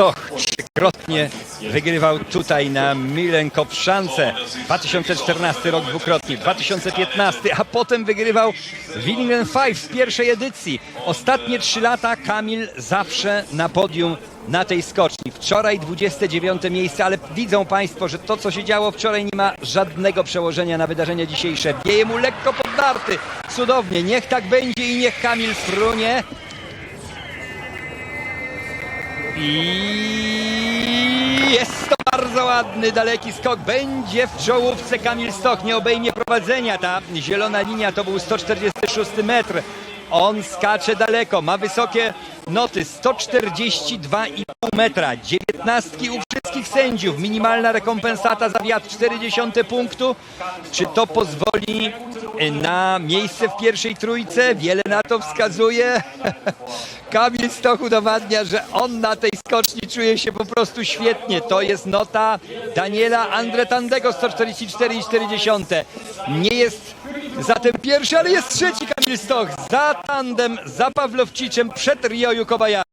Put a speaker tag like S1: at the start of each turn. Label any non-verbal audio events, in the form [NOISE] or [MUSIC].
S1: Stoch trzykrotnie wygrywał tutaj na Milenkopszance. 2014 rok dwukrotnie, 2015, a potem wygrywał Willingen Five w pierwszej edycji. Ostatnie trzy lata Kamil zawsze na podium na tej skoczni. Wczoraj 29 miejsce, ale widzą Państwo, że to co się działo wczoraj nie ma żadnego przełożenia na wydarzenia dzisiejsze. Wieje mu lekko poddarty. Cudownie, niech tak będzie i niech Kamil frunie. I jest to bardzo ładny, daleki skok. Będzie w czołówce Kamil Stoch. Nie obejmie prowadzenia. Ta zielona linia to był 146 metr. On skacze daleko, ma wysokie noty 142,5 metra. 19 u wszystkich sędziów. Minimalna rekompensata za wiatr 40 punktu. Czy to pozwoli na miejsce w pierwszej trójce? Wiele na to wskazuje. [LAUGHS] Kamil Stoch udowadnia, że on na tej skoczni czuje się po prostu świetnie. To jest nota Daniela Andretandego 144,4. Nie jest zatem pierwszy, ale jest trzeci Stoch za tandem, za Pawlowciczem przed Ryoju Kobayashi.